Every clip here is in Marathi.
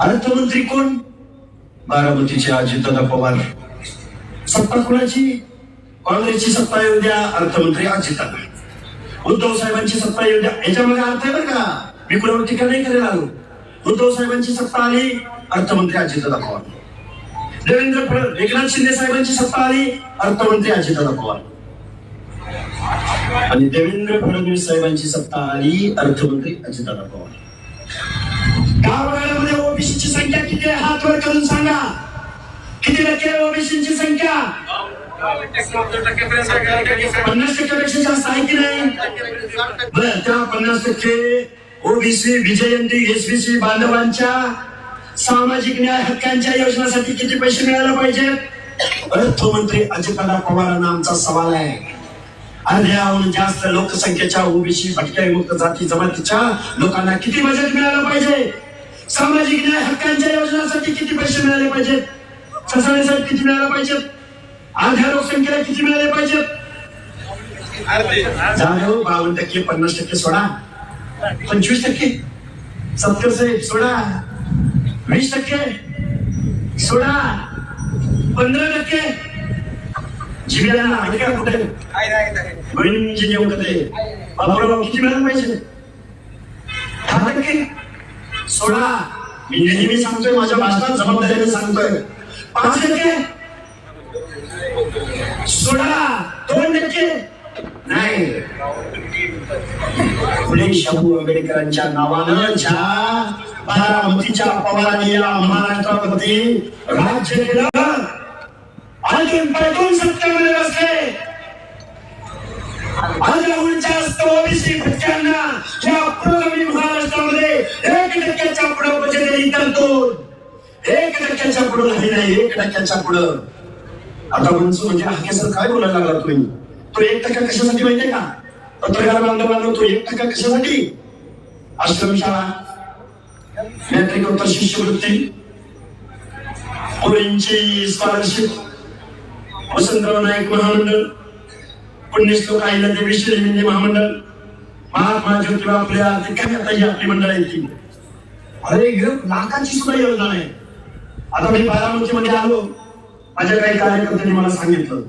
अर्थमंत्री कोण? बारामतीचे अजितदादा पवार. सत्ता कुणाची? काँग्रेसची सत्ता येऊ द्या अर्थमंत्री अजितदादा उद्धव साहेबांची सत्ता येऊ द्या. याच्यामध्ये अर्थ आहे बरं का. मी कुणावर टीका नाही करायला आलो? उद्धव साहेबांची सत्ता आली अर्थमंत्री अजितदादा पवार. देवेंद्र फड एकनाथ शिंदे साहेबांची सत्ता आली अर्थमंत्री अजितदादा पवार. आणि देवेंद्र फडणवीस साहेबांची सत्ता आली अर्थमंत्री अजितदादा पवार. किती आहे हात वर करून सांगा? किती टक्के ओबीसीची संख्या? पन्नास टक्क्यापेक्षा जास्त आहे की नाही? बरं त्या पन्नास टक्के ओबीसी विजयंती एसबीसी बांधवांच्या सामाजिक न्याय हक्कांच्या योजनासाठी किती पैसे मिळायला पाहिजे अर्थमंत्री अजितदादा पवारांना आमचा सवाल आहे. अर्ध्याहून जास्त लोकसंख्येच्या ओबीसी भटक्या मुक्त जाती जमातीच्या लोकांना किती बजेट मिळालं पाहिजे? सामाजिक न्याय हक्कांच्या योजनासाठी किती पैसे मिळाले पाहिजेत? ससाण्यासाठी किती मिळायला पाहिजेत? अर्ध्या लोकसंख्येला किती मिळाले पाहिजेत? जाधव बावन्न टक्के पन्नास टक्के सोडा. पंचवीस टक्के. सत्तर साहेब सोडा. वीस टक्के. सोडा. पंधरा टक्के. जिल्ह्याला आहे का कुठे नेमकं ते बाबूराव किती मिळालं पाहिजे सोडा. मी नेहमी सांगतोय माझ्या भाषणात जबाबदारीने सांगतोय. पाच टक्के. सोडा. दोन टक्के. नाही. फुले शाहू आंबेडकरांच्या नावानं ज्या बारामतीच्या पवारांनी या महाराष्ट्रामध्ये राज्य केलं अजून पेटून सत्तेमध्ये बसले. अजून जास्त ओबीसी भटक्यांना या पूर्वी महाराष्ट्रामध्ये एक टक्क्याच्या पुढे बजेट तरतूद एक टक्क्याच्या पुढं नाही नाही एक टक्क्याच्या पुढं. आता म्हणतो म्हणजे हा केसर काय बोलायला लागला तुम्ही? तो एक टक्का कशासाठी माहितीये का? पत्रकार बांधवांना तो एक टक्का कशासाठी? आश्रमशाळा. मॅट्रिकोत्तर शिष्यवृत्ती. मुलींची स्कॉलरशिप वसंतराव नाईक महामंडळ. पुण्यश्लोक आईला देवी श्री महामंडळ. महात्मा ज्योतिबा आपल्या ते काय आता ही आपली मंडळ आहे ती. अरे लाखाची सुद्धा योजना आहे आता मी बारामती मध्ये आलो. माझ्या काही कार्यकर्त्यांनी मला सांगितलं.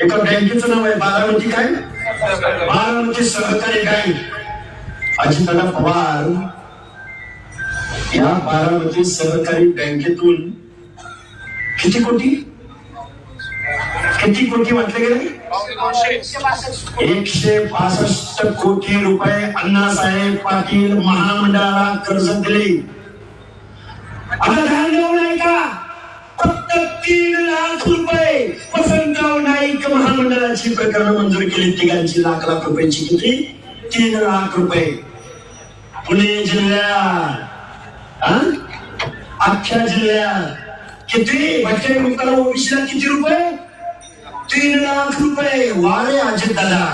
एका बँकेचं नाव आहे बारामती काय? बारामती सहकारी बँक. अजितदादा पवार. या बारामती सहकारी बँकेतून किती कोटी? किती कोटी म्हटले गेले? एकशे पासष्ट कोटी रुपये अण्णासाहेब पाटील महामंडळाला कर्ज दिले. आता ध्यान देऊ नाही का? फक्त तीन लाख रुपये वसंतराव नाईक महामंडळाची प्रकरण मंजूर केली. तिघांची लाख लाख रुपयाची किती? तीन लाख रुपये. पुणे जिल्ह्यात. अख्ख्या जिल्ह्यात. किती? भटके किती रुपये? तीन लाख रुपये वारे अजित दादा.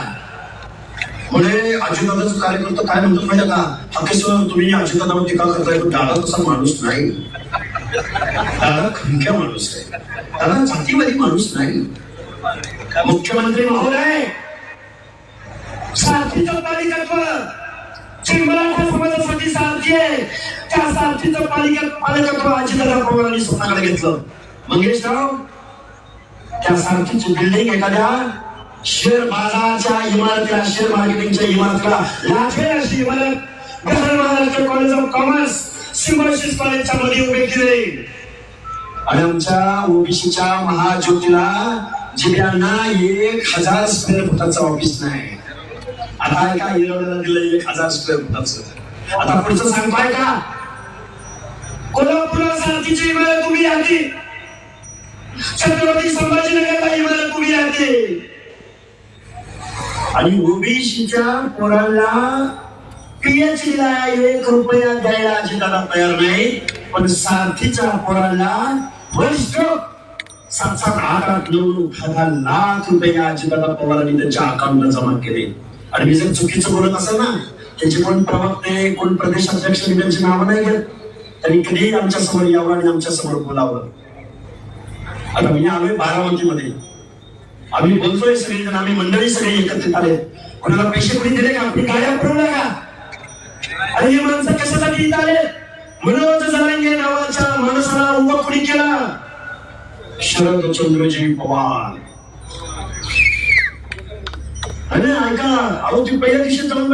म्हणजे पुढे अजितदादाचं कार्यकर्ता काय म्हणतो माहिती का? हकेश्वर तुम्ही अजितदादावर टीका करताय पण दादा तसा माणूस नाही. दादा खंक्या माणूस आहे. दादा जातीवादी माणूस नाही. मुख्यमंत्री महोदय साथीचं पालिकत्व जे समाजासाठी सारथी आहे. त्या सारथीचं पालिका पालकत्व अजितदादा पवारांनी स्वतःकडे घेतलं. मंगेशराव त्या सारखीची बिल्डिंग एखाद्या शेअर बाजाराच्या इमारतीला शेअर मार्केटिंगच्या इमारतीला लाखेल अशी इमारत. Maharashtra college of commerce Symbiosis कॉलेजच्या मध्ये उभे केले. आणि आमच्या ओबीसीच्या महाज्योतीला जिल्ह्यांना एक हजार स्क्वेअर फुटाचं ऑफिस नाही. आता एका हिरवण्याला दिलं एक हजार स्क्वेअर फुटाचं आता पुढचं सांगताय का? कोल्हापूर सारखीची इमारत उभी आली छत्रपती संभाजीनगरला इमारत उभी राहते. आणि ओबीसीच्या पोराला पीएचडी ला एक रुपया द्यायला अजितदादा तयार नाही. पण सारथीच्या पोराला वरिष्ठ सात सात आठ आठ नऊ नऊ हजार लाख रुपये अजितदादा पवारांनी त्यांच्या अकाउंटला जमा केले. आणि मी जर चुकीचं बोलत असेल ना त्याचे कोण प्रवक्ते कोण प्रदेश अध्यक्ष मी त्यांची नावं नाही घेत. त्यांनी कधीही आमच्यासमोर यावं आणि आमच्यासमोर बोलावं? आता मी आलोय बारामतीमध्ये. आम्ही बोलतोय सगळेजण आम्ही मंडळी सगळे एकत्रित आले कोणाला पैसे कोणी दिले का? आपली गाड्या पुरवल्या का? अरे हे माणसं कशासाठी इथं आले मनोज जरांगे नावाच्या माणसाला उभा कोणी केला? शरद चंद्रजी पवार. अरे ऐका अहो ती पहिल्या दिवशी जाऊन